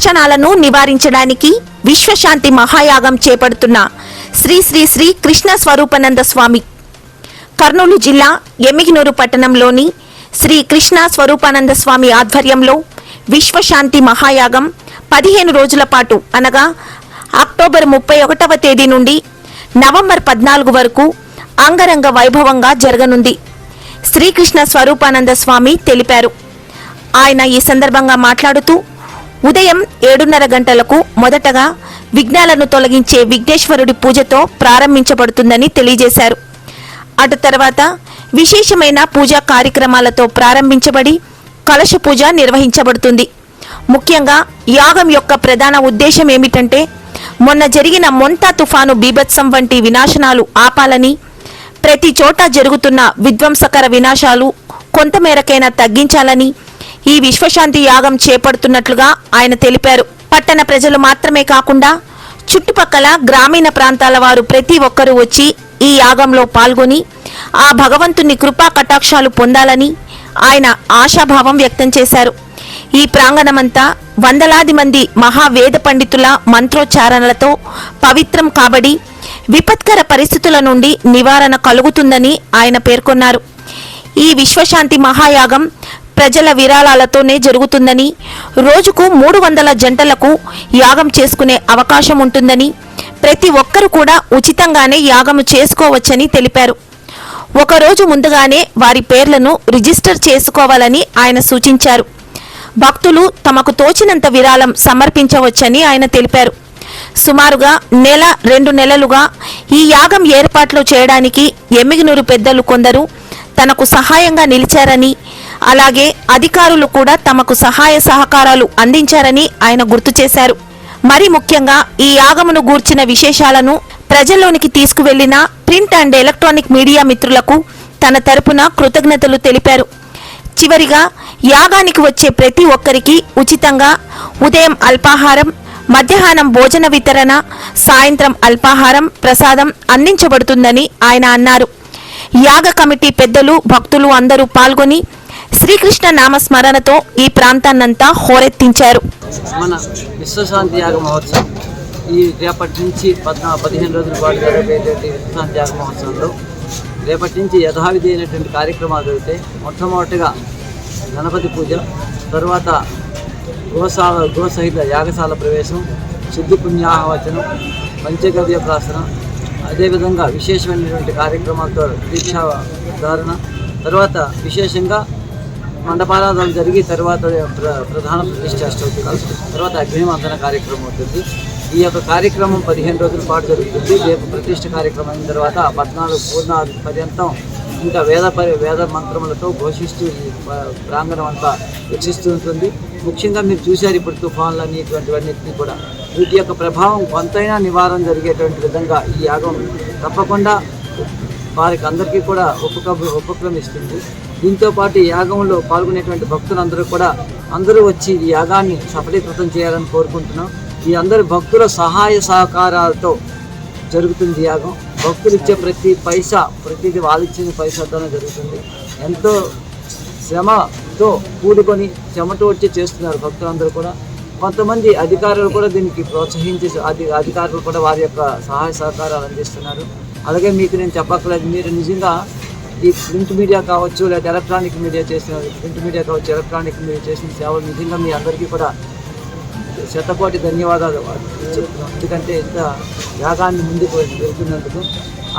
విరోచనాలను నివారించడానికి విశ్వశాంతి మహాయాగం చేపడుతున్న శ్రీ శ్రీ శ్రీ కృష్ణ స్వరూపానంద స్వామి. కర్నూలు జిల్లా ఎమ్మిగినూరు పట్టణంలోని శ్రీ కృష్ణ స్వరూపానంద స్వామి ఆధ్వర్యంలో విశ్వశాంతి మహాయాగం పదిహేను రోజుల పాటు అనగా అక్టోబర్ ముప్పై ఒకటవ తేదీ నుండి నవంబర్ పద్నాలుగు వరకు అంగరంగ వైభవంగా జరగనుంది. శ్రీకృష్ణ స్వరూపానంద స్వామి తెలిపారు. ఆయన ఈ సందర్భంగా మాట్లాడుతూ ఉదయం ఏడున్నర గంటలకు మొదటగా విఘ్నాలను తొలగించే విఘ్నేశ్వరుడి పూజతో ప్రారంభించబడుతుందని తెలియజేశారు. అటు తర్వాత విశేషమైన పూజా కార్యక్రమాలతో ప్రారంభించబడి కలశ పూజ నిర్వహించబడుతుంది. ముఖ్యంగా యాగం యొక్క ప్రధాన ఉద్దేశం ఏమిటంటే మొన్న జరిగిన మొంతా తుఫాను బీభత్సం వంటి వినాశనాలు ఆపాలని ప్రతి చోట జరుగుతున్న విధ్వంసకర వినాశాలు కొంతమేరకైనా తగ్గించాలని ఈ విశ్వశాంతి యాగం చేపడుతున్నట్లుగా ఆయన తెలిపారు. పట్టణ ప్రజలు మాత్రమే కాకుండా చుట్టుపక్కల గ్రామీణ ప్రాంతాల వారు ప్రతి ఒక్కరూ వచ్చి ఈ యాగంలో పాల్గొని ఆ భగవంతుని కృపా కటాక్షాలు పొందాలని ఆయన ఆశాభావం వ్యక్తం చేశారు. ఈ ప్రాంగణమంతా వందలాది మంది మహావేద పండితుల మంత్రోచ్చారణలతో పవిత్రం కాబడి విపత్కర పరిస్థితుల నుండి నివారణ కలుగుతుందని ఆయన పేర్కొన్నారు. ఈ విశ్వశాంతి మహాయాగం ప్రజల విరాళాలతోనే జరుగుతుందని రోజుకు మూడు వందల జంటలకు యాగం చేసుకునే అవకాశం ఉంటుందని ప్రతి ఒక్కరు కూడా ఉచితంగానే యాగము చేసుకోవచ్చని తెలిపారు. ఒకరోజు ముందుగానే వారి పేర్లను రిజిస్టర్ చేసుకోవాలని ఆయన సూచించారు. భక్తులు తమకు తోచినంత విరాళం సమర్పించవచ్చని ఆయన తెలిపారు. సుమారుగా నెల రెండు నెలలుగా ఈ యాగం ఏర్పాట్లు చేయడానికి ఎమ్మిగినూరు పెద్దలు కొందరు తనకు సహాయంగా నిలిచారని అలాగే అధికారులు కూడా తమకు సహాయ సహకారాలు అందించారని ఆయన గుర్తు చేశారు. మరి ముఖ్యంగా ఈ యాగమును గూర్చిన విశేషాలను ప్రజల్లోనికి తీసుకువెళ్ళిన ప్రింట్ అండ్ ఎలక్ట్రానిక్ మీడియా మిత్రులకు తన తరపున కృతజ్ఞతలు తెలిపారు. చివరిగా యాగానికి వచ్చే ప్రతి ఒక్కరికి ఉచితంగా ఉదయం అల్పాహారం మధ్యాహ్నం భోజన వితరణ సాయంత్రం అల్పాహారం ప్రసాదం అందించబడుతుందని ఆయన అన్నారు. యాగ కమిటీ పెద్దలు భక్తులు అందరూ పాల్గొని శ్రీకృష్ణ నామస్మరణతో ఈ ప్రాంతాన్నంతా హోరెత్తించారు. మన విశ్వశాంతి యాగ మహోత్సవం ఈ రేపటి నుంచి పద్నా పదిహేను రోజుల పాటు జరిగేటువంటి విశ్వశాంతి యాగ మహోత్సవంలో రేపటి నుంచి యథావిధి అయినటువంటి కార్యక్రమాలు జరుగుతాయి మొట్టమొదటిగా గణపతి పూజ తర్వాత గోశాల గోసహిత యాగశాల ప్రవేశం శుద్ధి పుణ్యాహవచనం పంచగవ్య ప్రాసన అదేవిధంగా విశేషమైనటువంటి కార్యక్రమాలతో దీక్షా ధారణ తర్వాత విశేషంగా మండపారాధన జరిగి తర్వాత ప్ర- ప్రధాన ప్రతిష్ట అవుతుంది తర్వాత అగ్నిమంతన కార్యక్రమం అవుతుంది. ఈ యొక్క కార్యక్రమం పదిహేను రోజుల పాటు జరుగుతుంది. రేపు ప్రతిష్ట కార్యక్రమం అయిన తర్వాత పద్నాలుగు పూర్ణాది పర్యంతం ఇంకా వేద పరి వేద మంత్రములతో ఘోషిస్తూ ఈ ప్రాంగణం అంతా వీక్షిస్తూ ఉంటుంది. ముఖ్యంగా మీరు చూశారు ఇప్పుడు తుఫాన్లని ఇటువంటివన్నిటిని కూడా. వీటి యొక్క ప్రభావం కొంతైనా నివారణ జరిగేటువంటి విధంగా ఈ యాగం తప్పకుండా వారికి అందరికీ కూడా ఉపక ఉపక్రమిస్తుంది దీంతో పాటు యాగంలో పాల్గొనేటువంటి భక్తులందరూ కూడా అందరూ వచ్చి ఈ యాగాన్ని సఫలీకృతం చేయాలని కోరుకుంటున్నాం. ఈ అందరి భక్తుల సహాయ సహకారాలతో జరుగుతుంది యాగం. భక్తులు ఇచ్చే ప్రతి పైసా ప్రతిది వాళ్ళు ఇచ్చిన పైసాతోనే జరుగుతుంది. ఎంతో శ్రమతో కూడుకొని చెమట వచ్చి చేస్తున్నారు భక్తులందరూ కూడా. కొంతమంది అధికారులు కూడా దీనికి ప్రోత్సహించి అధి అధికారులు కూడా వారి యొక్క సహాయ సహకారాలు అందిస్తున్నారు. అలాగే మీకు నేను చెప్పక్కర్లేదు మీరు నిజంగా ఈ ప్రింట్ మీడియా కావచ్చు లేదా ఎలక్ట్రానిక్ మీడియా చేసిన ప్రింట్ మీడియా కావచ్చు ఎలక్ట్రానిక్ మీడియా చేసిన సేవలు నిజంగా మీ అందరికీ కూడా శతకోటి ధన్యవాదాలు చెప్తున్నాం ఎందుకంటే ఇంత యాగాన్ని ముందుకు వెళ్తున్నందుకు.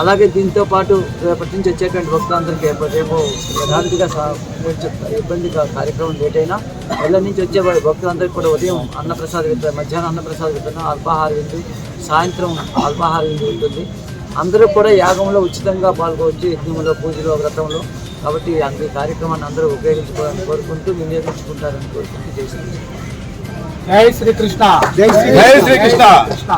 అలాగే దీంతో పాటు రేపటి నుంచి వచ్చేటువంటి భక్తులందరికీ రేపు రేపు యథావిధిగా ఇబ్బందిగా కార్యక్రమం లేట్ అయినా నుంచి వచ్చే భక్తులందరికీ కూడా ఉదయం అన్నప్రసాద వితరణ మధ్యాహ్నం అన్నప్రసాద వితరణ అల్పాహార విందు సాయంత్రం అల్పాహార విందు ఉంటుంది. అందరూ కూడా యాగంలో ఉచితంగా పాల్గొవచ్చు యజ్ఞంలో పూజలో వ్రతంలో కాబట్టి అందరి కార్యక్రమాన్ని అందరూ ఉపయోగించుకోవాలని కోరుకుంటూ వినియోగించుకుంటారని కోరుకుంటూ చేసింది జై శ్రీకృష్ణ జై శ్రీకృష్ణ కృష్ణ.